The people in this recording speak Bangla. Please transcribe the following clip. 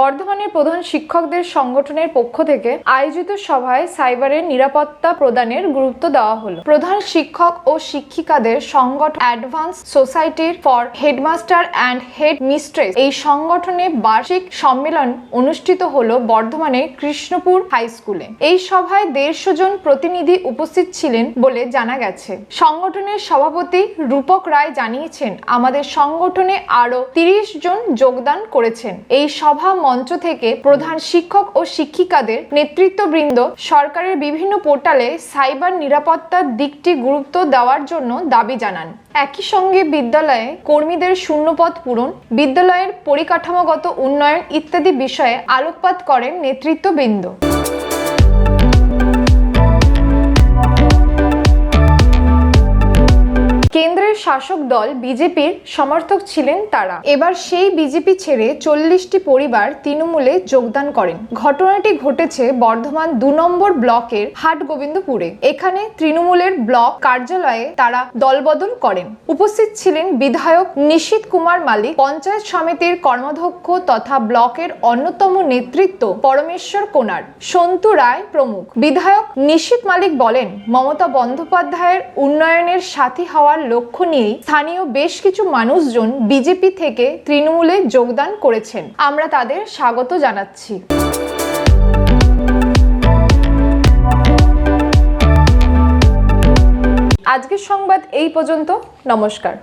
বর্ধমানের প্রধান শিক্ষকদের সংগঠনের পক্ষ থেকে আয়োজিত সভায় সাইবারের নিরাপত্তা প্রদানের গুরুত্ব দেওয়া হলো। প্রধান শিক্ষক ও শিক্ষিকাদের সংগঠন অ্যাডভান্স সোসাইটির for headmaster and head mistress এই সংগঠনে বার্ষিক সম্মেলন অনুষ্ঠিত হলো বর্ধমানের কৃষ্ণপুর হাই স্কুলে। এই সভায় দেড়শো জন প্রতিনিধি উপস্থিত ছিলেন বলে জানা গেছে। সংগঠনের সভাপতি রূপক রায় জানিয়েছেন, আমাদের সংগঠনে আরও তিরিশ জন যোগদান করেছেন। এই সভা মঞ্চ থেকে প্রধান শিক্ষক ও শিক্ষিকাদের নেতৃত্ববৃন্দ সরকারের বিভিন্ন পোর্টালে সাইবার নিরাপত্তার দিকটি গুরুত্ব দেওয়ার জন্য দাবি জানান। একই সঙ্গে বিদ্যালয়ে কর্মীদের শূন্যপদ পূরণ, বিদ্যালয়ের পরিকাঠামোগত উন্নয়ন ইত্যাদি বিষয়ে আলোকপাত করেন নেতৃত্ববৃন্দ। কেন্দ্রের শাসক দল বিজেপির সমর্থক ছিলেন তারা। এবার সেই বিজেপি ছেড়ে চল্লিশটি পরিবার তৃণমূলে যোগদান করেন। ঘটনাটি ঘটেছে বর্ধমান দু নম্বর ব্লকের হাট গোবিন্দপুরে এখানে তৃণমূলের ব্লক কার্যালয়ে তারা দলবদল করেন। উপস্থিত ছিলেন বিধায়ক নিশীত কুমার মালিক, পঞ্চায়েত সমিতির কর্মাধ্যক্ষ তথা ব্লকের অন্যতম নেতৃত্ব পরমেশ্বর কোনার, সন্তু রায় প্রমুখ। বিধায়ক নিশীত মালিক বলেন, মমতা বন্দ্যোপাধ্যায়ের উন্নয়নের সাথী হওয়ার লক্ষ্য নিয়েই স্থানীয় বেশ কিছু মানুষজন বিজেপি থেকে তৃণমূলে যোগদান করেছেন। আমরা তাদের স্বাগত জানাচ্ছি। আজকের সংবাদ এই পর্যন্ত। নমস্কার।